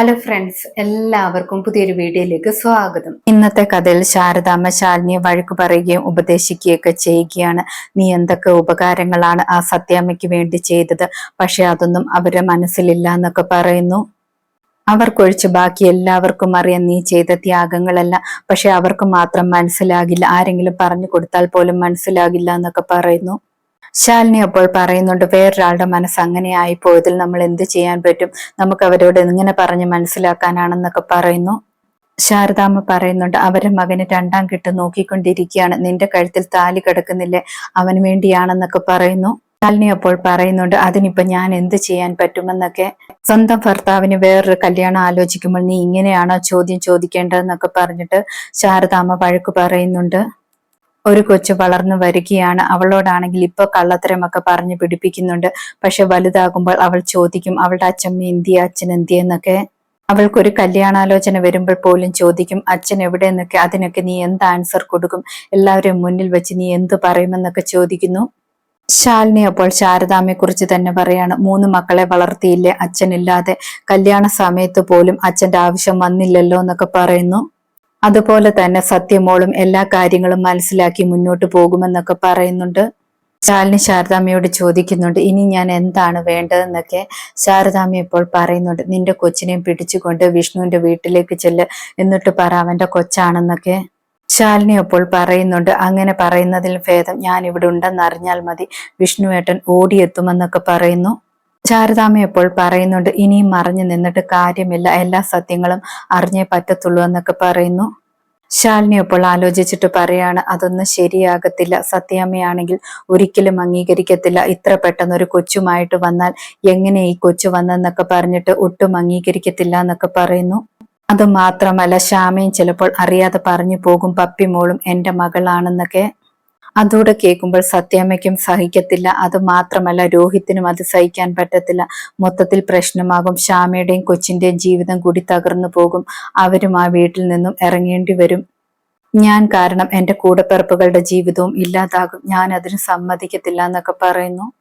Hello friends എല്ലാവർക്കും പുതിയൊരു വീഡിയോയിലേക്ക് സ്വാഗതം. ഇന്നത്തെ കഥയിൽ ശാരദാമ്മ ശാലിനിയെ വഴക്ക് പറയുകയും ഉപദേശിക്കുകയൊക്കെ ചെയ്യുകയാണ്. നീ എന്തൊക്കെ ഉപകാരങ്ങളാണ് ആ സത്യാമ്മയ്ക്ക് വേണ്ടി ചെയ്തത്? പക്ഷെ അതൊന്നും അവരുടെ മനസ്സിലില്ല എന്നൊക്കെ പറയുന്നു. അവർക്കൊഴിച്ച് ബാക്കി എല്ലാവർക്കും അറിയാം നീ ചെയ്ത ത്യാഗങ്ങളല്ല. പക്ഷെ അവർക്ക് മാത്രം മനസ്സിലാകില്ല. ആരെങ്കിലും പറഞ്ഞു കൊടുത്താൽ പോലും മനസ്സിലാകില്ല എന്നൊക്കെ പറയുന്നു. ശാലിനി അപ്പോൾ പറയുന്നുണ്ട് വേറൊരാളുടെ മനസ്സ് അങ്ങനെ ആയിപ്പോയതിൽ നമ്മൾ എന്ത് ചെയ്യാൻ പറ്റും? നമുക്ക് അവരോട് എങ്ങനെ പറഞ്ഞ് മനസ്സിലാക്കാനാണെന്നൊക്കെ പറയുന്നു. ശാരദാമ്മ പറയുന്നുണ്ട് അവരുടെ മകന് രണ്ടാം കെട്ട് നോക്കിക്കൊണ്ടിരിക്കുകയാണ്. നിന്റെ കഴുത്തിൽ താലി കിടക്കുന്നില്ലേ? അവന് വേണ്ടിയാണെന്നൊക്കെ പറയുന്നു. ശാലിനി അപ്പോൾ പറയുന്നുണ്ട് അതിനിപ്പോ ഞാൻ എന്ത് ചെയ്യാൻ പറ്റുമെന്നൊക്കെ. സ്വന്തം ഭർത്താവിന് വേറൊരു കല്യാണം ആലോചിക്കുമ്പോൾ നീ ഇങ്ങനെയാണോ ചോദ്യം ചോദിക്കേണ്ടതെന്നൊക്കെ പറഞ്ഞിട്ട് ശാരദാമ്മ വഴക്ക് പറയുന്നുണ്ട്. ഒരു കൊച്ചു വളർന്നു വരികയാണ്. അവളോടാണെങ്കിൽ ഇപ്പൊ കള്ളത്തരമൊക്കെ പറഞ്ഞു പിടിപ്പിക്കുന്നുണ്ട്. പക്ഷെ വലുതാകുമ്പോൾ അവൾ ചോദിക്കും അവളുടെ അച്ഛൻ എന്തിയ? അച്ഛൻ എന്തിയെന്നൊക്കെ? അവൾക്കൊരു കല്യാണാലോചന വരുമ്പോൾ പോലും ചോദിക്കും അച്ഛൻ എവിടെ എന്നൊക്കെ അതിനൊക്കെ നീ എന്ത് ആൻസർ കൊടുക്കും? എല്ലാവരും മുന്നിൽ വെച്ച് നീ എന്ത് പറയുമെന്നൊക്കെ ചോദിക്കുന്നു. ശാലിനി അപ്പോൾ ശാരദാമ്മയെ കുറിച്ച് തന്നെ പറയാണ് മൂന്ന് മക്കളെ വളർത്തിയില്ലേ? അച്ഛനില്ലാതെ കല്യാണ സമയത്ത് പോലും അച്ഛന്റെ ആവശ്യം വന്നില്ലല്ലോ എന്നൊക്കെ പറയുന്നു. അതുപോലെ തന്നെ സത്യമോളും എല്ലാ കാര്യങ്ങളും മനസ്സിലാക്കി മുന്നോട്ട് പോകുമെന്നൊക്കെ പറയുന്നുണ്ട്. ശാലിനി ശാരദാമ്മയോട് ചോദിക്കുന്നുണ്ട് ഇനി ഞാൻ എന്താണ് വേണ്ടതെന്നൊക്കെ? ശാരദാമ്മ ഇപ്പോൾ പറയുന്നുണ്ട് നിന്റെ കൊച്ചിനെ പിടിച്ചുകൊണ്ട് വിഷ്ണുവിന്റെ വീട്ടിലേക്ക് ചെല്ല് എന്നിട്ട് പറ അവന്റെ കൊച്ചാണെന്നൊക്കെ. ശാലിനി അപ്പോൾ പറയുന്നുണ്ട് അങ്ങനെ പറയുന്നതിൽ ഭേദം ഞാൻ ഇവിടെ ഉണ്ടെന്ന് അറിഞ്ഞാൽ മതി വിഷ്ണുവേട്ടൻ ഓടിയെത്തുമെന്നൊക്കെ പറയുന്നു. ശാരദാമ്മ എപ്പോൾ പറയുന്നുണ്ട് ഇനിയും മറിഞ്ഞു നിന്നിട്ട് കാര്യമില്ല. എല്ലാ സത്യങ്ങളും അറിഞ്ഞേ പറ്റത്തുള്ളൂ എന്നൊക്കെ പറയുന്നു. ശാലിനി എപ്പോൾ ആലോചിച്ചിട്ട് പറയാണ് അതൊന്നും ശരിയാകത്തില്ല. സത്യാമ്മയാണെങ്കിൽ ഒരിക്കലും അംഗീകരിക്കത്തില്ല. ഇത്ര പെട്ടെന്ന് ഒരു കൊച്ചുമായിട്ട് വന്നാൽ എങ്ങനെ ഈ കൊച്ചു വന്നെന്നൊക്കെ പറഞ്ഞിട്ട് ഒട്ടും അംഗീകരിക്കത്തില്ല എന്നൊക്കെ പറയുന്നു. അത് മാത്രമല്ല ശ്യാമയും ചിലപ്പോൾ അറിയാതെ പറഞ്ഞു പോകും പപ്പിമോളും എന്റെ മകളാണെന്നൊക്കെ. അതോടെ കേൾക്കുമ്പോൾ സത്യാമ്മയ്ക്കും സഹിക്കത്തില്ല. അത് മാത്രമല്ല രോഹിത്തിനും അത് സഹിക്കാൻ പറ്റത്തില്ല. മൊത്തത്തിൽ പ്രശ്നമാകും. ശ്യാമയുടെയും കൊച്ചിന്റെയും ജീവിതം കൂടി തകർന്നു പോകും. അവരും ആ വീട്ടിൽ നിന്നും ഇറങ്ങേണ്ടി വരും. ഞാൻ കാരണം എന്റെ കൂടപ്പിറപ്പുകളുടെ ജീവിതവും ഇല്ലാതാകും. ഞാൻ അതിന് സമ്മതിക്കത്തില്ല എന്നൊക്കെ പറയുന്നു.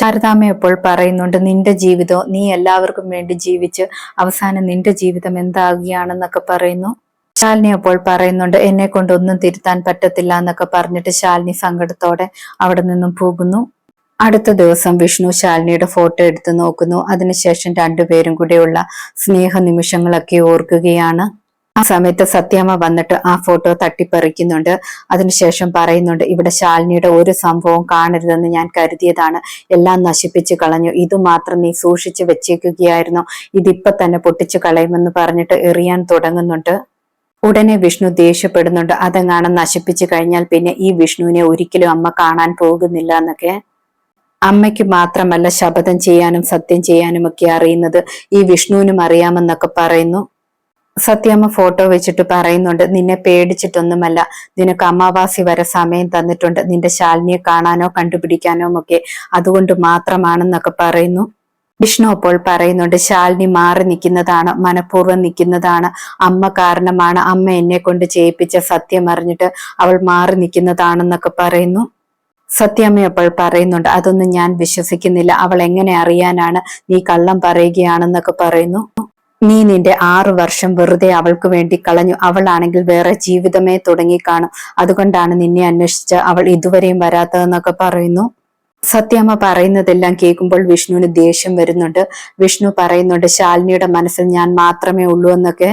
ശാരദാമ്മ പറയുന്നുണ്ട് നിന്റെ ജീവിതം നീ എല്ലാവർക്കും വേണ്ടി ജീവിച്ച് അവസാനം നിന്റെ ജീവിതം എന്താകുകയാണെന്നൊക്കെ പറയുന്നു. ശാലിനി അപ്പോൾ പറയുന്നുണ്ട് എന്നെ കൊണ്ടൊന്നും തിരുത്താൻ പറ്റത്തില്ല എന്നൊക്കെ പറഞ്ഞിട്ട് ശാലിനി സങ്കടത്തോടെ അവിടെ നിന്നും പോകുന്നു. അടുത്ത ദിവസം വിഷ്ണു ശാലിനിയുടെ ഫോട്ടോ എടുത്തു നോക്കുന്നു. അതിനുശേഷം രണ്ടുപേരും കൂടെയുള്ള സ്നേഹ നിമിഷങ്ങളൊക്കെ ഓർക്കുകയാണ്. ആ സമയത്ത് സത്യാമ്മ വന്നിട്ട് ആ ഫോട്ടോ തട്ടിപ്പറിക്കുന്നുണ്ട്. അതിനുശേഷം പറയുന്നുണ്ട് ഇവിടെ ശാലിനിയുടെ ഒരു സംഭവം കാണരുതെന്ന് ഞാൻ കരുതിയതാണ്. എല്ലാം നശിപ്പിച്ചു കളഞ്ഞു. ഇത് മാത്രം നീ സൂക്ഷിച്ചു വെച്ചേക്കുകയായിരുന്നു. ഇതിപ്പൊ തന്നെ പൊട്ടിച്ചു കളയുമെന്ന് പറഞ്ഞിട്ട് എറിയാൻ തുടങ്ങുന്നുണ്ട്. ഉടനെ വിഷ്ണു ദേഷ്യപ്പെടുന്നുണ്ട്. അതെങ്ങാനും നശിപ്പിച്ചു കഴിഞ്ഞാൽ പിന്നെ ഈ വിഷ്ണുവിനെ ഒരിക്കലും അമ്മ കാണാൻ പോകുന്നില്ല എന്നൊക്കെ. അമ്മയ്ക്ക് മാത്രമല്ല ശപഥം ചെയ്യാനും സത്യം ചെയ്യാനും ഒക്കെ അറിയുന്നത് ഈ വിഷ്ണുവിനും അറിയാമെന്നൊക്കെ പറയുന്നു. സത്യമ്മ ഫോട്ടോ വെച്ചിട്ട് പറയുന്നുണ്ട്. നിന്നെ പേടിച്ചിട്ടൊന്നുമല്ല. നിനക്ക് അമാവാസി വരെ സമയം തന്നിട്ടുണ്ട്. നിന്റെ ശാലിനിയെ കാണാനോ കണ്ടുപിടിക്കാനോ ഒക്കെ. അതുകൊണ്ട് മാത്രമാണെന്നൊക്കെ പറയുന്നു. വിഷ്ണു അപ്പോൾ പറയുന്നുണ്ട് ശാലിനി മാറി നിൽക്കുന്നതാണ് മനഃപൂർവം നിൽക്കുന്നതാണ് അമ്മ കാരണമാണ് അമ്മ എന്നെ കൊണ്ട് ചെയ്യിപ്പിച്ച സത്യം അറിഞ്ഞിട്ട് അവൾ മാറി നിൽക്കുന്നതാണെന്നൊക്കെ പറയുന്നു. സത്യാമ്മ അപ്പോൾ പറയുന്നുണ്ട് അതൊന്നും ഞാൻ വിശ്വസിക്കുന്നില്ല അവൾ എങ്ങനെ അറിയാനാണ് നീ കള്ളം പറയുകയാണെന്നൊക്കെ പറയുന്നു. നീ നിന്റെ ആറു വർഷം വെറുതെ അവൾക്ക് വേണ്ടി കളഞ്ഞു അവളാണെങ്കിൽ വേറെ ജീവിതമേ തുടങ്ങി കാണും അതുകൊണ്ടാണ് നിന്നെ അന്വേഷിച്ച് അവൾ ഇതുവരെയും വരാത്തതെന്നൊക്കെ പറയുന്നു. സത്യമ്മ പറയുന്നതെല്ലാം കേൾക്കുമ്പോൾ വിഷ്ണുവിന് ദേഷ്യം വരുന്നുണ്ട്. വിഷ്ണു പറയുന്നുണ്ട് ശാലിനിയുടെ മനസ്സിൽ ഞാൻ മാത്രമേ ഉള്ളൂ എന്നൊക്കെ.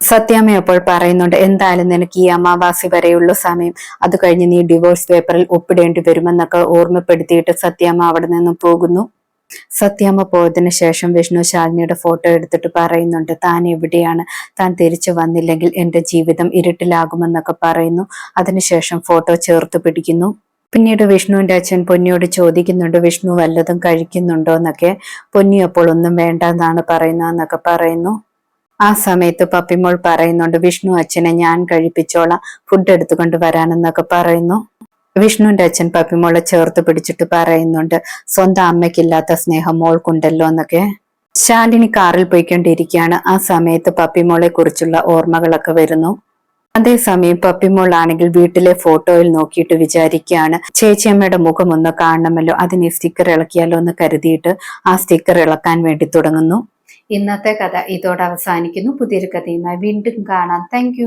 സത്യാമ്മ അപ്പോൾ പറയുന്നുണ്ട് എന്തായാലും നിനക്ക് ഈ അമാവാസി വരെയുള്ള സമയം. അത് കഴിഞ്ഞ് നീ ഡിവോഴ്സ് പേപ്പറിൽ ഒപ്പിടേണ്ടി വരുമെന്നൊക്കെ ഓർമ്മപ്പെടുത്തിയിട്ട് സത്യാമ്മ അവിടെ നിന്നും പോകുന്നു. സത്യാമ്മ പോയതിനു ശേഷം വിഷ്ണു ശാലിനിയുടെ ഫോട്ടോ എടുത്തിട്ട് പറയുന്നുണ്ട് താൻ എവിടെയാണ്? താൻ തിരിച്ചു വന്നില്ലെങ്കിൽ എന്റെ ജീവിതം ഇരുട്ടിലാകുമെന്നൊക്കെ പറയുന്നു. അതിനുശേഷം ഫോട്ടോ ചേർത്ത് പിടിക്കുന്നു. പിന്നീട് വിഷ്ണുവിന്റെ അച്ഛൻ പൊന്നിയോട് ചോദിക്കുന്നുണ്ട് വിഷ്ണു വല്ലതും കഴിക്കുന്നുണ്ടോ? എന്നൊക്കെ. പൊന്നി അപ്പോൾ ഒന്നും വേണ്ട എന്നാണ് പറയുന്നത് എന്നൊക്കെ പറയുന്നു. ആ സമയത്ത് പപ്പിമോൾ പറയുന്നുണ്ട് വിഷ്ണു അച്ഛനെ ഞാൻ കഴിപ്പിച്ചോളാം ഫുഡ് എടുത്തുകൊണ്ട് വരാനെന്നൊക്കെ പറയുന്നു. വിഷ്ണുവിന്റെ അച്ഛൻ പപ്പിമോളെ ചേർത്ത് പിടിച്ചിട്ട് പറയുന്നുണ്ട് സ്വന്തം അമ്മയ്ക്കില്ലാത്ത സ്നേഹം മോൾക്കുണ്ടല്ലോ എന്നൊക്കെ. ശാലിനി കാറിൽ പോയിക്കൊണ്ടിരിക്കുകയാണ്. ആ സമയത്ത് പപ്പിമോളെ കുറിച്ചുള്ള ഓർമ്മകളൊക്കെ വരുന്നു. അതേസമയം പപ്പിമോൾ ആണെങ്കിൽ വീട്ടിലെ ഫോട്ടോയിൽ നോക്കിയിട്ട് വിചാരിക്കുകയാണ്. ചേച്ചിയമ്മയുടെ മുഖം ഒന്ന് കാണണമല്ലോ അതിന് സ്റ്റിക്കർ ഇളക്കിയാലോ എന്ന് കരുതിയിട്ട് ആ സ്റ്റിക്കർ ഇളക്കാൻ വേണ്ടി തുടങ്ങുന്നു. ഇന്നത്തെ കഥ ഇതോടെ അവസാനിക്കുന്നു. പുതിയൊരു കഥയുമായി വീണ്ടും കാണാം. താങ്ക്